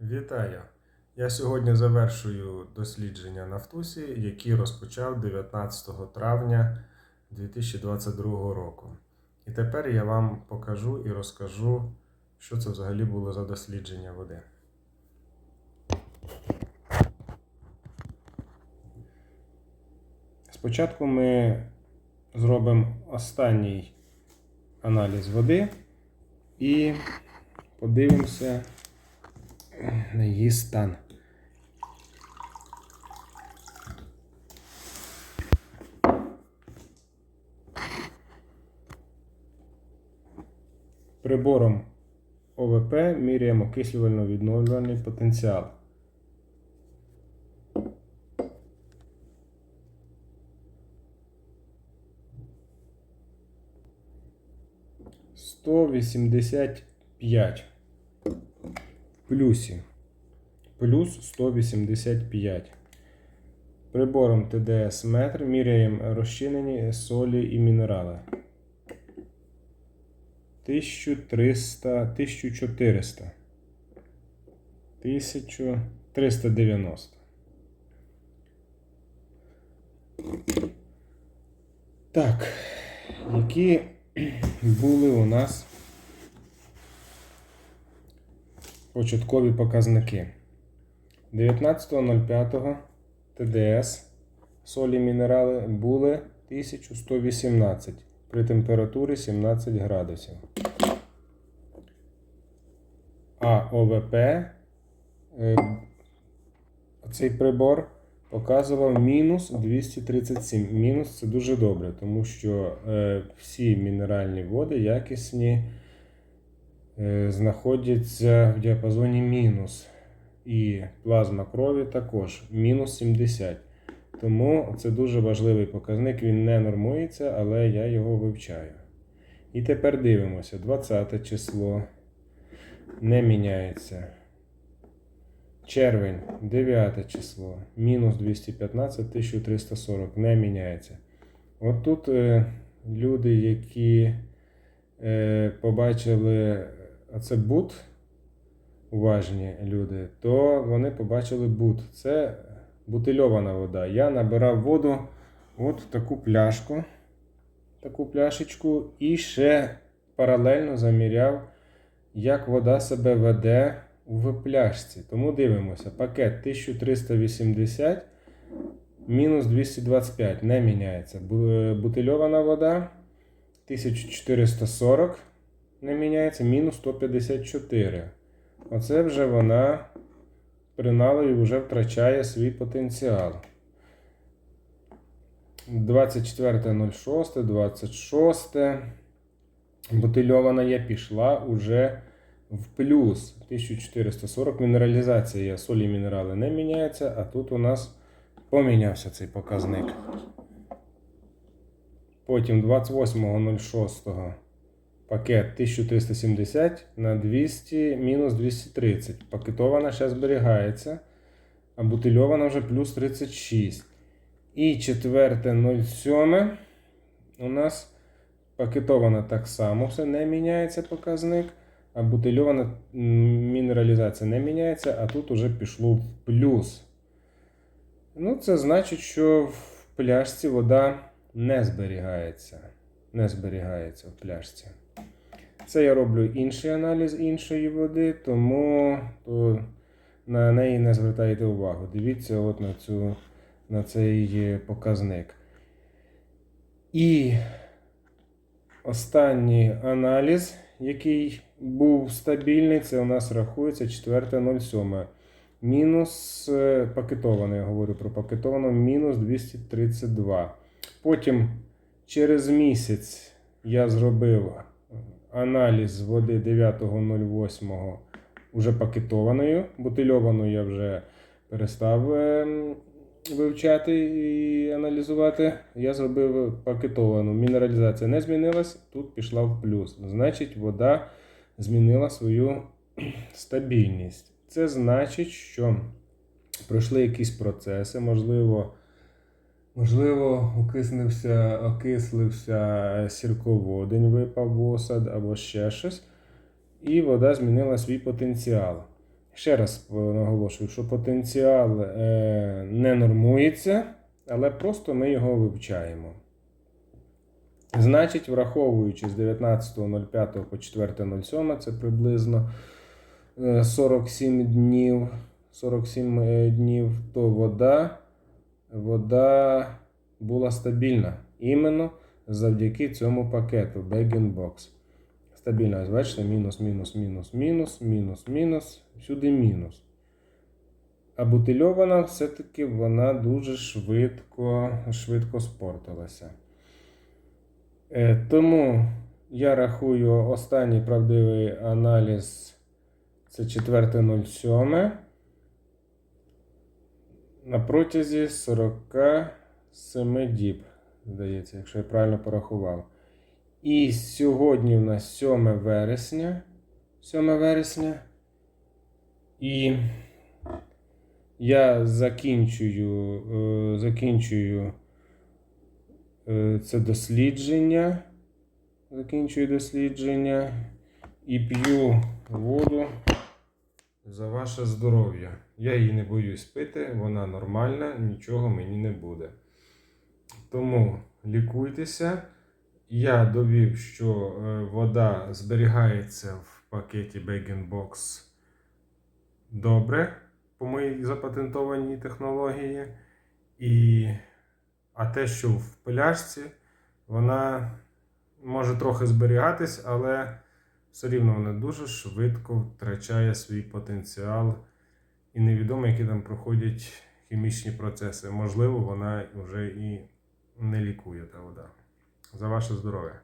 Вітаю! Я сьогодні завершую дослідження Нафтусі, які розпочав 19 травня 2022 року. І тепер я вам покажу і розкажу, що це взагалі було за дослідження води. Спочатку ми зробимо останній аналіз води і подивимося на її стан. Прибором ОВП міряємо окислювально-відновлювальний потенціал. Сто вісімдесят п'ять плюсі. Плюс 185. Прибором ТДС метр міряємо розчинені солі і мінерали. 1300, 1400. 1390. Так, які були у нас початкові показники. 19.05 ТДС солі мінерали були 1118 при температурі 17 градусів. А ОВП е, цей прибор показував мінус 237. Мінус це дуже добре, тому що е, всі мінеральні води якісні знаходяться в діапазоні мінус. І плазма крові також мінус 70. Тому це дуже важливий показник, він не нормується, але я його вивчаю. І тепер дивимося: 20 число не міняється. Червень, 9 число, мінус 215 1340 не міняється. От тут е, люди, які е, побачили оце бут, уважні люди, то вони побачили бут. Це бутильована вода. Я набирав воду от в таку пляшку, таку пляшечку, і ще паралельно заміряв, як вода себе веде в пляшці. Тому дивимося, пакет 1380 мінус 225 не міняється. Бутильована вода 1440 не міняється, мінус 154. Оце вже вона при наливі вже втрачає свій потенціал. 24.06, 26. Бутильована є, пішла уже в плюс 1440. Мінералізація солі і мінерали не міняється, а тут у нас помінявся цей показник. Потім 28.06 пакет 1370 на 200 мінус 230. Пакетована ще зберігається, а бутильована вже плюс 36. І 4.07 у нас пакетована так само, все не міняється показник. А бутильована мінералізація не міняється, а тут уже пішло в плюс. Ну, це значить, що в пляшці вода не зберігається. Не зберігається в пляшці. Це я роблю інший аналіз іншої води, тому то на неї не звертайте увагу. Дивіться от на, цю, на цей показник. І останній аналіз, який був стабільний, це у нас рахується 4.07. Мінус е, пакетовано, я говорю про пакетовано, мінус 232. Потім через місяць я зробив аналіз води 9.08 уже пакетованою. Бутильовану я вже перестав ем, вивчати і аналізувати. Я зробив пакетовану. Мінералізація не змінилась, тут пішла в плюс. Значить, вода змінила свою стабільність. Це значить, що пройшли якісь процеси, можливо. Можливо, окислився, окислився сірководень, випав осад або ще щось, і вода змінила свій потенціал. Ще раз е, наголошую, що потенціал е, не нормується, але просто ми його вивчаємо. Значить, враховуючи з 19.05 по 4.07, це приблизно е, 47 днів, 47 е, днів, то вода, вода була стабільна. Іменно завдяки цьому пакету Bag Box. Стабільна, бачите, мінус, мінус, мінус, мінус, мінус, мінус, всюди мінус. А бутильована все-таки вона дуже швидко, швидко спортилася. Е, тому я рахую останній правдивий аналіз це 4.07 на протязі 47 діб, здається, якщо я правильно порахував. І сьогодні в нас 7 вересня. 7 вересня. І я закінчую, е, закінчую е, це дослідження. Закінчую дослідження і п'ю воду за ваше здоров'я. Я її не боюсь пити, вона нормальна, нічого мені не буде. Тому лікуйтеся. Я довів, що е, вода зберігається в пакеті Bag Box добре по моїй запатентованій технології. І... А те, що в пиляшці, вона може трохи зберігатись, але все рівно вона дуже швидко втрачає свій потенціал. І невідомо, які там проходять хімічні процеси. Можливо, вона вже і не лікує та вода. За ваше здоров'я.